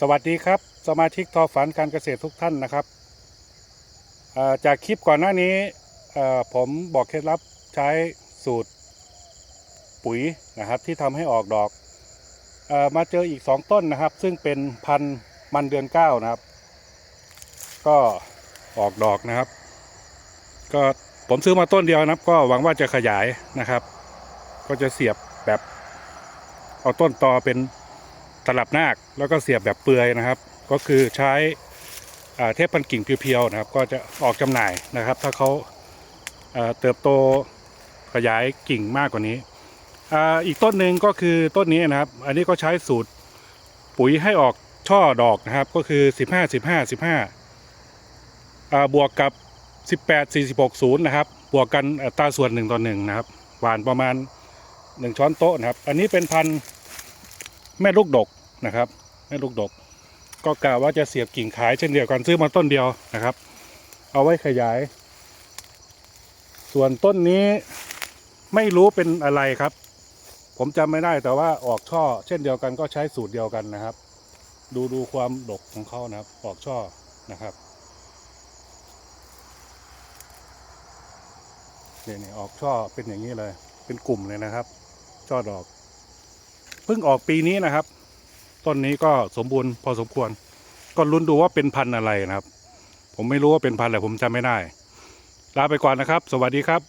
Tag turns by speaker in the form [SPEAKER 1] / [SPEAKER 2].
[SPEAKER 1] สวัสดีครับ สมาชิกทอฝันการเกษตรทุกท่านนะครับ จากคลิปก่อนหน้านี้ผมบอกเคล็ดลับใช้สูตรปุ๋ยนะครับที่ทำให้ออกดอกอมาเจออีก 2 ต้นนะครับ ซึ่งเป็นพันธุ์มันเดือนเก้านะครับ ก็ออกดอกนะครับ ก็ผมซื้อมาต้นเดียวนะครับ ก็หวังว่าจะขยายนะครับ ก็จะเสียบแบบเอาต้นตอเป็น ตลับนาคแล้วก็เสียบแบบเปลือยนะครับ ก็คือใช้เทปพันกิ่งเพียวๆนะครับ ก็จะออกจำหน่ายนะครับ ถ้าเขาเติบโตขยายกิ่งมากกว่านี้อีกต้นหนึ่งก็คือต้นนี้นะครับ อันนี้ก็ใช้สูตรปุ๋ยให้ออกช่อดอกนะครับ ก็คือ 15 15 15อ่าบวกกับ 18 46 0นะครับ บวกกันตาส่วน1ต่อ1นะครับ หวานประมาณ 1 ช้อนโต๊ะนะครับ อันนี้เป็นพันธุ์แม่ลูกดก นะครับแม่ลูกดก ก็กะว่าจะเสียบกิ่งขายเช่นเดียวกันซื้อมาต้นเดียวนะครับ เอาไว้ขยาย ส่วนต้นนี้ไม่รู้เป็นอะไรครับ ผมจำไม่ได้แต่ว่าออกช่อ เช่นเดียวกันก็ใช้สูตรเดียวกันนะครับ ดูดูความดกของเขานะครับ ออกช่อนะครับเนี่ยนี่ออกช่อเป็นอย่างนี้เลย เป็นกลุ่มเลยนะครับ ช่อดอก เพิ่งออกปีนี้นะครับ ต้นนี้ก็สมบูรณ์พอสมควร ก็ลุ้นดูว่าเป็นพันธุ์อะไรนะครับ ผมไม่รู้ว่าเป็นพันธุ์อะไรผมจำไม่ได้ ลาไปก่อนนะครับ สวัสดีครับ